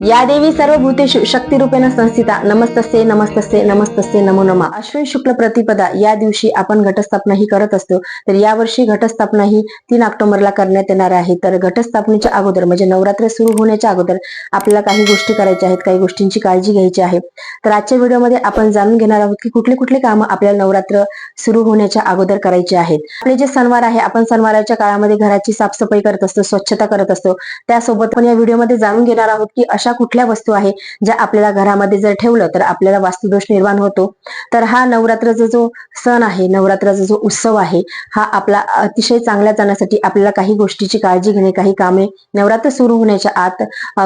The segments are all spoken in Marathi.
या देवी सर्व भूतेषु शक्तिरूपेण संस्थिता. नमस्तस्ते नमस्तस्ते नमस्तस्ते नमो नमः. अश्विन शुक्ल प्रतिपदा. या दिवशी आपण घटस्थापना ही करत असतो. तर यावर्षी घटस्थापना ही तीन ऑक्टोबरला करण्यात येणार आहे. तर घटस्थापनेच्या अगोदर म्हणजे नवरात्र सुरू होण्याच्या अगोदर आपल्याला काही गोष्टी करायच्या आहेत काही गोष्टींची काळजी घ्यायची आहे. तर आजच्या व्हिडिओमध्ये आपण जाणून घेणार आहोत की कुठले कुठले कामं आपल्याला नवरात्र सुरू होण्याच्या अगोदर करायचे आहेत. आपले जे सणवार आहे आपण सणवाराच्या काळामध्ये घराची साफसफाई करत असतो स्वच्छता करत असतो. त्यासोबत पण या व्हिडिओमध्ये जाणून घेणार आहोत की अशा कुठल्या वस्तू आहे ज्या आपल्याला घरामध्ये जर ठेवलं तर आपल्याला वास्तुदोष निर्माण होतो. तर हा नवरात्राचा जो सण आहे नवरात्राचा जो उत्सव आहे हा आपला अतिशय चांगल्या जाण्यासाठी आपल्याला काही गोष्टीची काळजी घेणे काही कामे नवरात्र सुरू होण्याच्या आत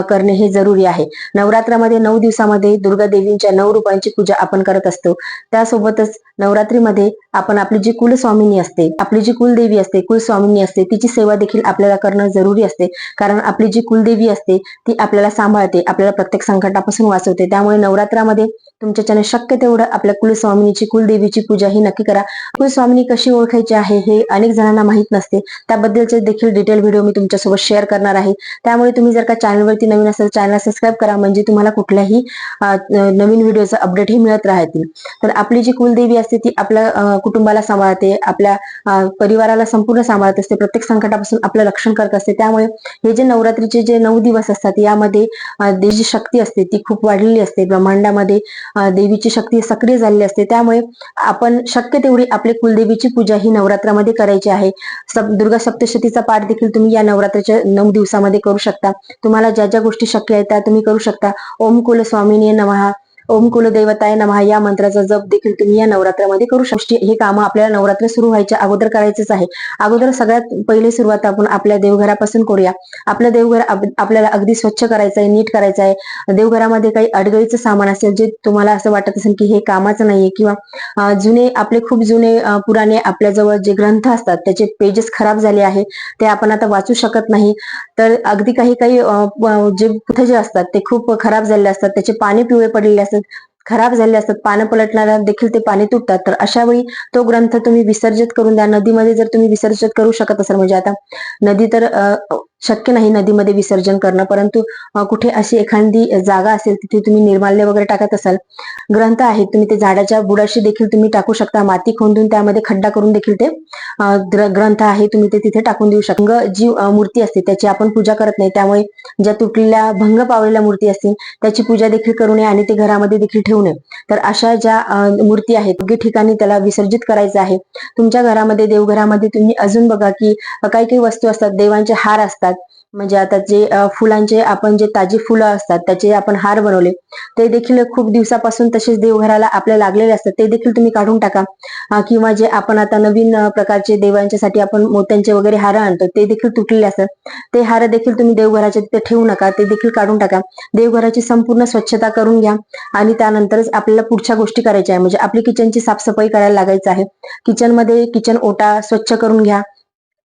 करणे हे जरुरी आहे. नवरात्रामध्ये नऊ दिवसामध्ये दुर्गा देवींच्या नऊ रूपांची पूजा आपण करत असतो. त्यासोबतच नवरात्रीमध्ये आपण आपली जी कुलस्वामिनी असते आपली जी कुलदेवी असते कुलस्वामिनी असते तिची सेवा देखील आपल्याला करणं जरुरी असते. कारण आपली जी कुलदेवी असते ती आपल्याला सांभाळते. आपल्याला प्रत्येक संकटापासून वाचवते. त्यामुळे नवरात्रामध्ये तुमच्याच्याने शक्य तेवढं आपल्या कुलस्वामिनीची कुलदेवीची पूजा ही नक्की करा. कुलस्वामिनी कशी ओळखायची आहे हे अनेक जणांना माहीत नसते. त्याबद्दलचे देखील डिटेल व्हिडिओ मी तुमच्यासोबत शेअर करणार आहे. त्यामुळे तुम्ही जर का चॅनलवरती नवीन असेल चॅनल सबस्क्राईब करा. म्हणजे तुम्हाला कुठल्याही नवीन व्हिडिओचं अपडेट ही मिळत राहतील. तर आपली जी कुलदेवी असते ती आपल्या कुटुंबाला सांभाळते. आपल्या परिवाराला संपूर्ण सांभाळत असते. प्रत्येक संकटापासून आपलं रक्षण करत असते. त्यामुळे हे जे नवरात्रीचे जे नऊ दिवस असतात यामध्ये देवीची शक्ती असते ती खूप वाढलेली असते. ब्रह्मांडामध्ये देवीची शक्ती सक्रिय झालेली असते. त्यामुळे आपण शक्य तेवढी आपली कुलदेवीची पूजा ही नवरात्रामध्ये करायची आहे. सप दुर्गा सप्तशतीचा पाठ देखील तुम्ही या नवरात्राच्या नऊ दिवसामध्ये करू शकता. तुम्हाला ज्या ज्या गोष्टी शक्य आहेत त्या तुम्ही करू शकता. ओम कुलस्वामिनी नमहा ओम कुलदेवताय नमहा या मंत्राचा जप देखील तुम्ही या नवरात्रामध्ये करू शकता हे कामं आपल्याला नवरात्र सुरू व्हायच्या अगोदर करायचंच आहे. अगोदर सगळ्यात पहिले सुरुवात आपण आपल्या देवघरापासून करूया. आपलं देवघर आपल्याला अगदी स्वच्छ करायचं आहे नीट करायचं आहे. देवघरामध्ये काही अडगळीचं सामान असेल जे तुम्हाला असं वाटत असेल की हे कामाचं नाहीये किंवा जुने आपले खूप जुने पुराणे आपल्याजवळ जे ग्रंथ असतात त्याचे पेजेस खराब झाले आहे ते आपण आता वाचू शकत नाही. तर अगदी काही काही जे पुठे जे असतात ते खूप खराब झालेले असतात. त्याचे पाणी पिवळे पडलेले असतात. खराब झाले असतात पानं पलटणाऱ्या देखील ते पाणी तुटतात. तर अशा वेळी तो ग्रंथ तुम्ही विसर्जित करून द्या. नदीमध्ये जर तुम्ही विसर्जित करू शकत असाल म्हणजे आता नदी तर शक्य नाही नदीमध्ये विसर्जन करणं. परंतु कुठे अशी एखादी जागा असेल तिथे तुम्ही निर्माल्य वगैरे टाकत असाल ग्रंथ आहेत तुम्ही ते झाडाच्या बुडाशी देखील तुम्ही टाकू शकता. माती खोदून त्यामध्ये खड्डा करून देखील ते ग्रंथ आहे तुम्ही ते तिथे टाकून देऊ शकता. जी मूर्ती असते त्याची आपण पूजा करत नाही. त्यामुळे ज्या तुटलेल्या भंग पावलेल्या मूर्ती असतील त्याची पूजा देखील करू नये आणि ते घरामध्ये देखील ठेवू नये. तर अशा ज्या मूर्ती आहेत योग्य ठिकाणी त्याला विसर्जित करायचं आहे. तुमच्या घरामध्ये देवघरामध्ये तुम्ही अजून बघा की काही काही वस्तू असतात देवांचे हार असतात म्हणजे आता जे फुलांचे आपण जे ताजी फुलं असतात त्याचे आपण हार बनवले ते देखील खूप दिवसापासून तसेच देवघराला आपल्या लागलेले असतात. ते देखील तुम्ही काढून टाका. किंवा जे आपण आता नवीन प्रकारचे देवांच्यासाठी आपण मोत्यांचे वगैरे हार आणतो ते देखील तुटलेले असतात. ते हार देखील तुम्ही देवघराच्या तिथे ठेवू नका. ते देखील काढून टाका. देवघराची संपूर्ण स्वच्छता करून घ्या. आणि त्यानंतरच आपल्याला पुढच्या गोष्टी करायच्या आहे. म्हणजे आपली किचनची साफसफाई करायला लागायचं आहे. किचनमध्ये किचन ओटा स्वच्छ करून घ्या.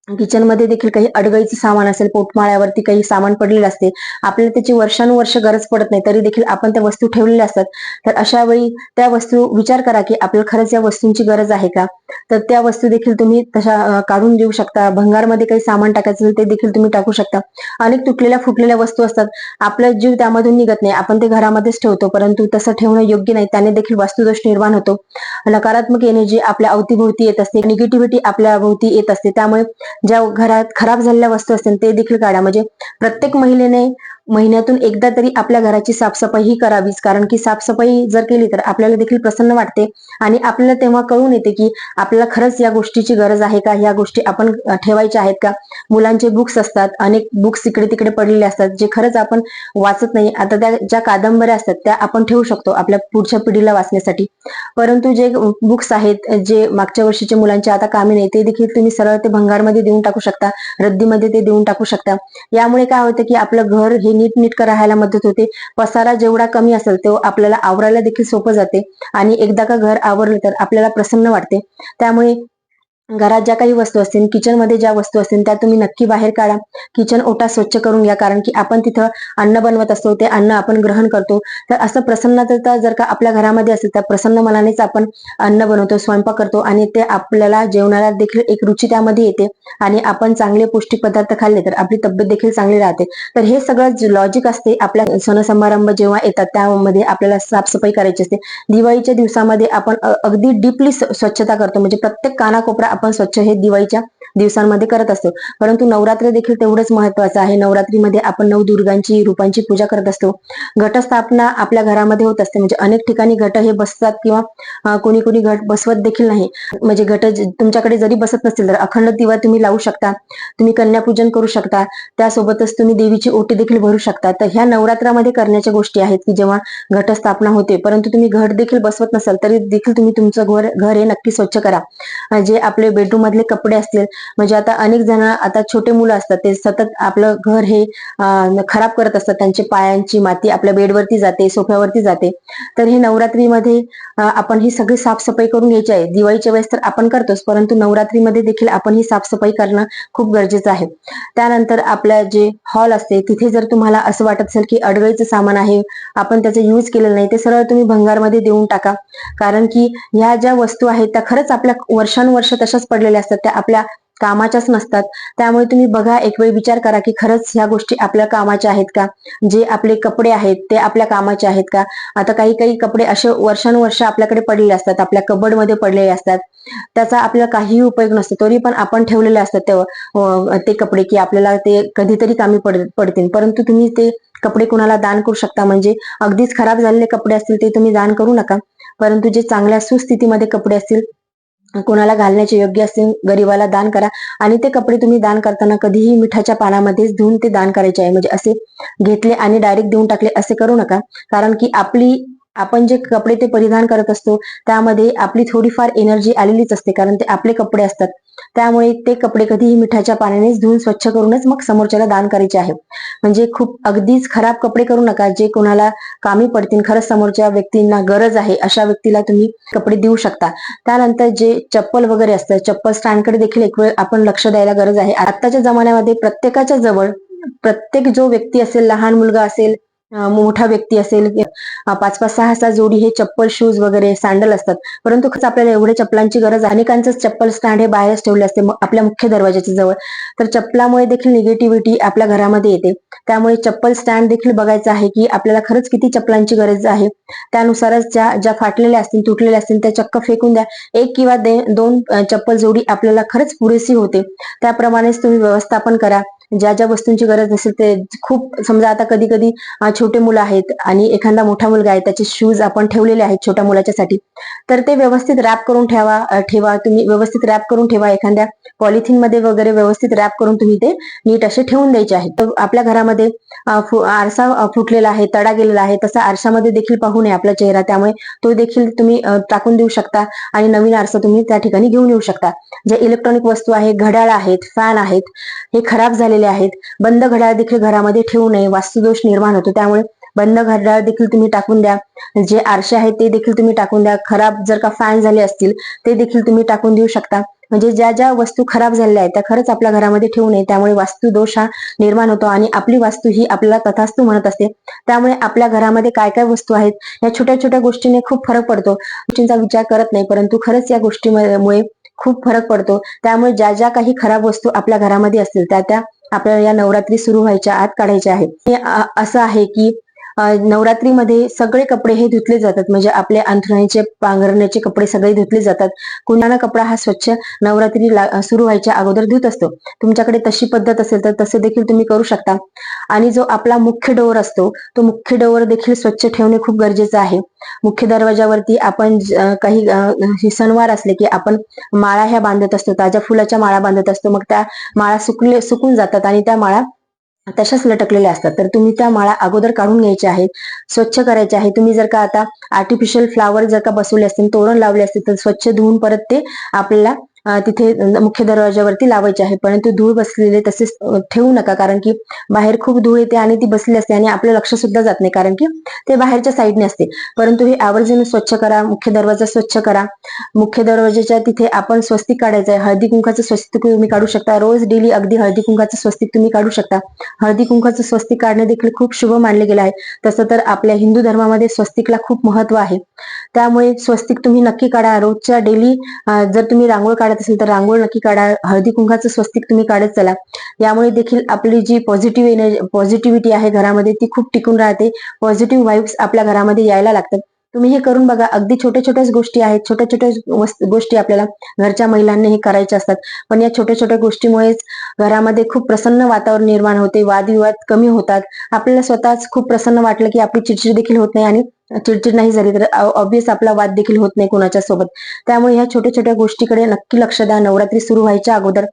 किचनमध्ये देखील काही अडगळीचं सामान असेल पोटमाळ्यावरती काही सामान पडलेलं असते आपल्याला त्याची वर्षानुवर्ष गरज पडत नाही तरी देखील आपण त्या वस्तू ठेवलेल्या असतात. तर अशा वेळी त्या वस्तू विचार करा की आपल्याला खरंच या वस्तूंची गरज आहे का? तर त्या वस्तू देखील तुम्ही तशा काढून देऊ शकता. भंगारमध्ये काही सामान टाकायचं असेल ते देखील तुम्ही टाकू शकता. अनेक तुटलेल्या फुटलेल्या वस्तू असतात. आपला जीव त्यामधून निघत नाही. आपण ते घरामध्येच ठेवतो परंतु तसं ठेवणं योग्य नाही. त्याने देखील वास्तुदोष निर्माण होतो. नकारात्मक एनर्जी आपल्या अवतीभोवती येत असते. निगेटिव्हिटी आपल्या भोवती येत असते. त्यामुळे ज्या घरात खराब झालेल्या वस्तू असतील ते देखील काढा. म्हणजे प्रत्येक महिलेने महिन्यातून एकदा तरी आपल्या घराची साफसफाई ही करावीच. कारण की साफसफाई जर केली तर आपल्याला देखील प्रसन्न वाटते. आणि आपल्याला तेव्हा कळून येते की आपल्याला खरंच या गोष्टीची गरज आहे का? या गोष्टी आपण ठेवायच्या आहेत का? मुलांचे बुक्स असतात. अनेक बुक्स इकडे तिकडे पडलेले असतात जे खरंच आपण वाचत नाही. आता त्या ज्या कादंबऱ्या असतात त्या आपण ठेवू शकतो आपल्या पुढच्या पिढीला वाचण्यासाठी. परंतु जे बुक्स आहेत जे मागच्या वर्षीचे मुलांचे आता कामी नाही ते देखील तुम्ही सरळ ते भंगारमध्ये देऊन टाकू शकता. रद्दीमध्ये ते देऊन टाकू शकता. यामुळे काय होतं की आपलं घर हे नीटनीटकं राहायला मदत होते. पसारा जेवढा कमी असेल तो आपल्याला आवरायला देखील सोपं जाते. आणि एकदा का घर आवरलं तर आपल्याला प्रसन्न वाटते. त्यामुळे घरात ज्या काही वस्तू असतील किचनमध्ये ज्या वस्तू असतील त्या तुम्ही नक्की बाहेर काढा. किचन ओटा स्वच्छ करून घ्या कारण की आपण तिथं अन्न बनवत असतो ते अन्न आपण ग्रहण करतो. तर असं प्रसन्नता जर का आपल्या घरामध्ये असेल तर प्रसन्न मनानेच आपण अन्न बनवतो स्वयंपाक करतो आणि ते आपल्याला जेवणाला देखील एक रुची त्यामध्ये येते आणि आपण चांगले पौष्टिक पदार्थ खाल्ले तर आपली तब्येत देखील चांगली राहते. तर हे सगळं लॉजिक असते आपल्या सण समारंभ जेव्हा येतात त्यामध्ये आपल्याला साफसफाई करायची असते. दिवाळीच्या दिवसामध्ये आपण अगदी डीपली स्वच्छता करतो. म्हणजे प्रत्येक कानाकोपरा आपण स्वच्छ हे दिवाळीच्या दिवसांमध्ये करत असतो. परंतु नवरात्र देखील तेवढंच महत्वाचं आहे. नवरात्रीमध्ये आपण नवदुर्गांची रूपांची पूजा करत असतो. घटस्थापना आपल्या घरामध्ये होत असते. म्हणजे अनेक ठिकाणी घट हे बसतात किंवा कोणी कोणी घट बसवत देखील नाही. म्हणजे घट तुमच्याकडे जरी बसत नसतील तर अखंड दिवा तुम्ही लावू शकता. तुम्ही कन्यापूजन करू शकता. त्यासोबतच तुम्ही देवीची ओटी देखील भरू शकता. तर ह्या नवरात्रामध्ये करण्याच्या गोष्टी आहेत की जेव्हा घटस्थापना होते परंतु तुम्ही घट देखील बसवत नसाल तरी देखील तुम्ही तुमचं घर घर हे नक्की स्वच्छ करा. जे आपले बेडरूम मधले कपडे असतील. म्हणजे आता अनेक जण आता छोटे मुलं असतात ते सतत आपलं घर हे खराब करत असतात. त्यांचे पायांची माती आपल्या बेडवरती जाते सोफ्यावरती जाते. तर हे नवरात्रीमध्ये आपण ही सगळी साफसफाई करून घ्यायची आहे. दिवाळीच्या वेळेस तर आपण करतोच परंतु नवरात्रीमध्ये देखील आपण ही साफसफाई करणं खूप गरजेचं आहे. त्यानंतर आपल्या जे हॉल असते तिथे जर तुम्हाला असं वाटत असेल की अडगळीचं सामान आहे आपण त्याचा यूज केलेलं नाही ते सरळ तुम्ही भंगारमध्ये देऊन टाका. कारण की ह्या ज्या वस्तू आहेत त्या खरंच आपल्या वर्षानुवर्ष तशा तशाच पडलेल्या असतात त्या आपल्या कामाच्याच नसतात. त्यामुळे तुम्ही बघा एक वेळ विचार करा की खरंच ह्या गोष्टी आपल्या कामाच्या आहेत का? जे आपले कपडे आहेत ते आपल्या कामाचे आहेत का? आता काही काही कपडे असे वर्षानुवर्ष आपल्याकडे पडलेले असतात आपल्या कबडमध्ये पडलेले असतात. त्याचा आपल्याला काहीही उपयोग नसतो तरी पण आपण ठेवलेले असतात ते हो, ते कपडे की आपल्याला ते कधीतरी कामी पड पडतील. परंतु तुम्ही ते कपडे कुणाला दान करू शकता म्हणजे अगदीच खराब झालेले कपडे असतील ते तुम्ही दान करू नका. परंतु जे चांगल्या सुस्थितीमध्ये कपडे असतील कोणाला घालण्याचे योग्य असतील गरीबाला दान करा. आणि ते कपडे तुम्ही दान करताना कधीही मिठाच्या पानामध्येच धुवून ते दान करायचे आहे. म्हणजे असे घेतले आणि डायरेक्ट देऊन टाकले असे करू नका. कारण की आपली आपण जे कपडे ते परिधान करत असतो त्यामध्ये आपली थोडीफार एनर्जी आलेलीच असते कारण ते आपले कपडे असतात. त्यामुळे ते कपडे कधीही मिठाच्या पाण्यानेच धुवून स्वच्छ करूनच मग समोरच्याला दान करायचे आहे. म्हणजे खूप अगदीच खराब कपडे करू नका जे कोणाला कामी पडतील. खरंच समोरच्या व्यक्तींना गरज आहे अशा व्यक्तीला तुम्ही कपडे देऊ शकता. त्यानंतर जे चप्पल वगैरे असतं चप्पल स्टँडकडे देखील एक वेळ आपण लक्ष द्यायला गरज आहे. आताच्या जमान्यामध्ये प्रत्येकाच्या जवळ प्रत्येक जो व्यक्ती असेल लहान मुलगा असेल मोठा व्यक्ती असेल पाच पाच सहा सहा जोडी हे चप्पल शूज वगैरे सँडल असतात. परंतु खरंच आपल्याला एवढ्या चप्पलांची गरज अनेकांचं चप्पल स्टँड हे बाहेरच ठेवले असते. आपल्या मुख्य दरवाजाच्या जवळ. तर चप्पलामुळे देखील निगेटिव्हिटी आपल्या घरामध्ये येते. त्यामुळे चप्पल स्टँड देखील बघायचं आहे की आपल्याला खरंच किती चप्पलांची गरज आहे. त्यानुसारच ज्या ज्या फाटलेल्या असतील तुटलेल्या असतील त्या चक्क फेकून द्या. एक किंवा दे- दोन चप्पल जोडी आपल्याला खरंच पुरेशी होते. त्याप्रमाणेच तुम्ही व्यवस्थापन करा. ज्या ज्या वस्तूंची गरज असेल ते खूप समजा आता कधी कधी छोटे मुलं आहेत आणि एखादा मोठा मुलगा आहे त्याचे शूज आपण ठेवलेले आहेत छोट्या मुलाच्यासाठी तर ते व्यवस्थित रॅप करून ठेवा ठेवा. तुम्ही व्यवस्थित रॅप करून ठेवा. एखाद्या पॉलिथिनमध्ये वगैरे व्यवस्थित रॅप करून तुम्ही ते नीट असे ठेवून द्यायचे आहेत. तर आपल्या घरामध्ये आरसा फुटलेला आहे तडा गेलेला आहे तसा आरशामध्ये देखील पाहू नये आपला चेहरा. त्यामुळे तो देखील तुम्ही टाकून देऊ शकता आणि नवीन आरसा तुम्ही त्या ठिकाणी घेऊन येऊ शकता. जे इलेक्ट्रॉनिक वस्तू आहे घड्याळ आहेत फॅन आहेत हे खराब झालेले आहेत. बंद घड्याळ देखील घरामध्ये ठेवू नये. वास्तुदोष निर्माण होतो. त्यामुळे बंद घड्याळ देखील तुम्ही टाकून द्या. जे आरसे आहेत ते देखील तुम्ही टाकून द्या. खराब जर का फॅन झाले असतील ते देखील तुम्ही टाकून देऊ शकता. म्हणजे ज्या ज्या वस्तू खराब झालेल्या आहेत त्या खरंच आपल्या घरामध्ये ठेवू नये. त्यामुळे वास्तू दोष हा निर्माण होतो आणि आपली वास्तू ही आपल्याला तथास्तू म्हणत असते. त्यामुळे आपल्या घरामध्ये काय काय वस्तू आहेत या छोट्या छोट्या गोष्टीने खूप फरक पडतो. गोष्टींचा विचार करत नाही परंतु खरंच या गोष्टीमुळे खूप फरक पडतो. त्यामुळे ज्या ज्या काही खराब वस्तू आपल्या घरामध्ये असतील त्या त्या आपल्याला या नवरात्री सुरू व्हायच्या आत काढायच्या आहेत. हे असं आहे की नवरात्रीमध्ये सगळे कपडे हे धुतले जातात. म्हणजे आपले अंथरुणाचे पांघरण्याचे कपडे सगळे धुतले जातात. कुणाला कपडा हा स्वच्छ नवरात्री सुरू व्हायच्या अगोदर धुत असतो. तुमच्याकडे तशी पद्धत असेल तर तसे देखील तुम्ही करू शकता. आणि जो आपला मुख्य डोअर असतो तो मुख्य डोअर देखील स्वच्छ ठेवणे खूप गरजेचं आहे. मुख्य दरवाजावरती आपण काही सणवार असले की आपण माळा ह्या बांधत असतो. ताज्या फुलाच्या माळा बांधत असतो. मग त्या माळा सुकले सुकून जातात आणि त्या माळा तशाच लटकलेल्या असतात. तर तुम्ही त्या माळा अगोदर काढून घ्यायच्या आहेत स्वच्छ करायच्या आहे तुम्ही जर का आता आर्टिफिशियल फ्लावर जर का बसवले असतील तोरण लावले असतील तर स्वच्छ धुवून परत ते आपल्याला तिथे मुख्य दरवाजावरती लावायचे आहे. परंतु धूळ बसलेले तसेच ठेवू नका. कारण की बाहेर खूप धूळ येते आणि ती बसली असते आणि आपलं लक्ष सुद्धा जात नाही. कारण की ते बाहेरच्या साईडने असते. परंतु हे आवर्जून स्वच्छ करा. मुख्य दरवाजा स्वच्छ करा. मुख्य दरवाजाच्या तिथे आपण स्वस्तिक काढायचं आहे. हळदी कुंकाचं स्वस्तिक तुम्ही काढू शकता. रोज डेली अगदी हळदी कुंकाचं स्वस्तिक तुम्ही काढू शकता. हळदी कुंकाचं स्वस्तिक काढणे देखील खूप शुभ मानले गेलं आहे. तसं तर आपल्या हिंदू धर्मामध्ये स्वस्तिकला खूप महत्त्व आहे. त्यामुळे स्वस्तिक तुम्ही नक्की काढा. रोजच्या डेली जर तुम्ही रांगोळ काढत असेल तर रांगोळ नक्की काढा. हळदी कुंकाचं स्वस्तिक तुम्ही काढत चला. यामुळे देखील आपली जी पॉझिटिव्ह एनर्जी पॉझिटिव्हिटी आहे घरामध्ये ती खूप टिकून राहते. पॉझिटिव्ह वाईब्स आपल्या घरामध्ये यायला लागतात. तुम्ही हे करून बघा. अगदी छोट्या छोट्याच गोष्टी आहेत. छोट्या छोट्या वस्त- गोष्टी आपल्याला घरच्या महिलांनी हे करायच्या असतात. पण या छोट्या छोट्या गोष्टीमुळेच घरामध्ये खूप प्रसन्न वातावरण निर्माण होते. वादविवाद कमी होतात. आपल्याला स्वतःच खूप प्रसन्न वाटलं की आपली चिडचिड देखील होत नाही आणि चिडचिड नाही झाली तर ऑब्विस आपला वाद देखील होत नाही कोणाच्या सोबत. त्यामुळे ह्या छोट्या छोट्या गोष्टीकडे नक्की लक्ष द्या. नवरात्री सुरू व्हायच्या अगोदर.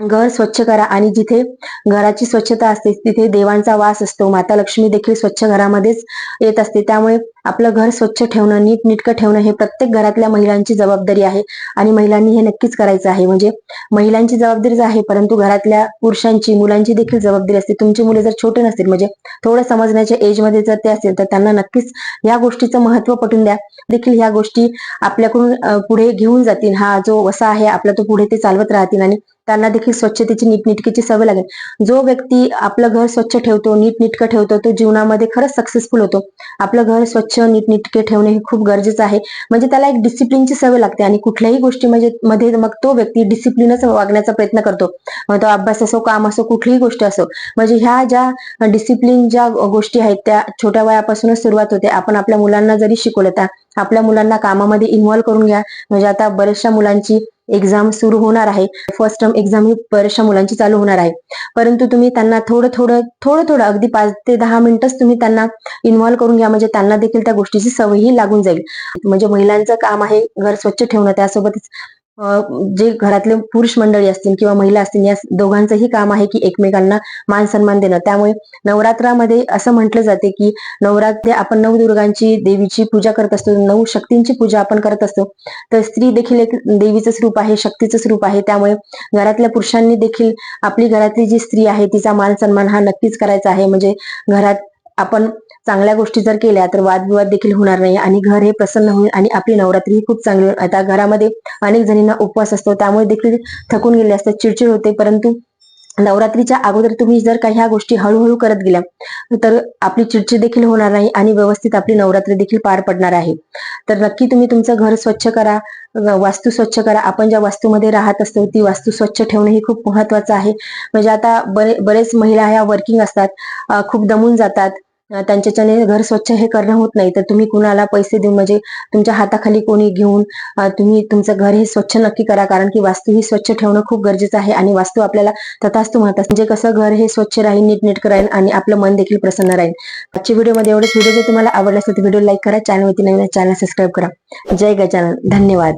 घर स्वच्छ करा आणि जिथे घराची स्वच्छता असते तिथे देवांचा वास असतो. माता लक्ष्मी देखील स्वच्छ घरामध्येच येत असते. त्यामुळे आपलं घर स्वच्छ ठेवणं नीट नीटकं ठेवणं हे प्रत्येक घरातल्या महिलांची जबाबदारी आहे आणि महिलांनी हे नक्कीच करायचं आहे. म्हणजे महिलांची जबाबदारीच आहे परंतु घरातल्या पुरुषांची मुलांची देखील जबाबदारी असते. तुमची मुले जर छोटे नसतील म्हणजे थोडं समजण्याच्या एजमध्ये जर ते असतील तर त्यांना नक्कीच या गोष्टीचं महत्त्व पटून द्या. देखील ह्या गोष्टी आपल्याकडून पुढे घेऊन जातील. हा जो वसा आहे आपला तो पुढे ते चालवत राहतील आणि त्यांना देखील स्वच्छतेची नीटनिटकीची सवय लागेल. जो व्यक्ती आपलं घर स्वच्छ ठेवतो नीटनिटकं ठेवतो तो जीवनामध्ये खरंच सक्सेसफुल होतो. आपलं घर स्वच्छ नीटनिटके ठेवणे हे खूप गरजेचं आहे. म्हणजे त्याला एक डिसिप्लिनची सवय लागते आणि कुठल्याही गोष्टी म्हणजे मध्ये मग तो व्यक्ती डिसिप्लिनच वागण्याचा प्रयत्न करतो. मग तो अभ्यास असो काम असो कुठलीही गोष्ट असो. म्हणजे ह्या ज्या डिसिप्लिन ज्या गोष्टी आहेत त्या छोट्या वयापासूनच सुरुवात होते. आपण आपल्या मुलांना जरी शिकवलं तर आपल्या मुलांना कामामध्ये इन्व्हॉल्व्ह करून घ्या. म्हणजे आता बऱ्याचशा मुलांची एक्झाम सुरू होणार आहे. फर्स्ट टर्म एक्झाम ही बऱ्याचशा मुलांची चालू होणार आहे. परंतु तुम्ही त्यांना थोडं थोडं थोडं थोडं अगदी पाच ते दहा मिनिटच तुम्ही त्यांना इन्व्हॉल्व्ह करून घ्या. म्हणजे त्यांना देखील त्या गोष्टीची सवयही लागून जाईल. म्हणजे महिलांचं काम आहे घर स्वच्छ ठेवणं त्यासोबतच जे घरातले पुरुष मंडळी असतील किंवा महिला असतील या दोघांचंही काम आहे की एकमेकांना मान सन्मान देणं. त्यामुळे नवरात्रामध्ये असं म्हटलं जाते की नवरात्री आपण नवदुर्गांची देवीची पूजा करत असतो नऊ शक्तींची पूजा आपण करत असतो. तर स्त्री देखील एक देवीचं स्वरूप आहे शक्तीचं स्वरूप आहे. त्यामुळे घरातल्या पुरुषांनी देखील आपली घरातली जी स्त्री आहे तिचा मान सन्मान हा नक्कीच करायचा आहे. म्हणजे घरात आपण चांगल्या गोष्टी जर केल्या तर वादविवाद देखील होणार नाही आणि घर हे प्रसन्न होईल आणि आपली नवरात्री ही खूप चांगली होईल. आता घरामध्ये अनेक जणींना उपवास असतो त्यामुळे देखील थकून गेले असतात चिडचिड होते. परंतु नवरात्रीच्या अगोदर तुम्ही जर काही ह्या गोष्टी हळूहळू करत गेल्या तर आपली चिडचिड देखील होणार नाही आणि व्यवस्थित आपली नवरात्री देखील पार पडणार आहे. तर नक्की तुम्ही तुमचं घर स्वच्छ करा वास्तू स्वच्छ करा. आपण ज्या वास्तूमध्ये राहत असतो ती वास्तू स्वच्छ ठेवणं हे खूप महत्वाचं आहे. म्हणजे आता बरे बरेच महिला ह्या वर्किंग असतात खूप दमून जातात. त्यांच्याच्याने घर स्वच्छ हे करणं होत नाही. तर तुम्ही कुणाला पैसे देऊन म्हणजे तुमच्या हाताखाली कोणी घेऊन तुम्ही तुमचं घर हे स्वच्छ नक्की करा. कारण की वास्तू ही स्वच्छ ठेवणं खूप गरजेचं आहे आणि वास्तू आपल्याला तथास्तू म्हणतात. म्हणजे कसं घर हे स्वच्छ राहील नीटनेटकं राहील आणि आपलं मन देखील प्रसन्न राहील. आजच्या व्हिडिओमध्ये एवढंच. व्हिडिओ जर तुम्हाला आवडला असेल तर व्हिडिओ लाईक करा. चॅनलवरती नवीन चॅनल सबस्क्राईब करा. जय गजानन. धन्यवाद.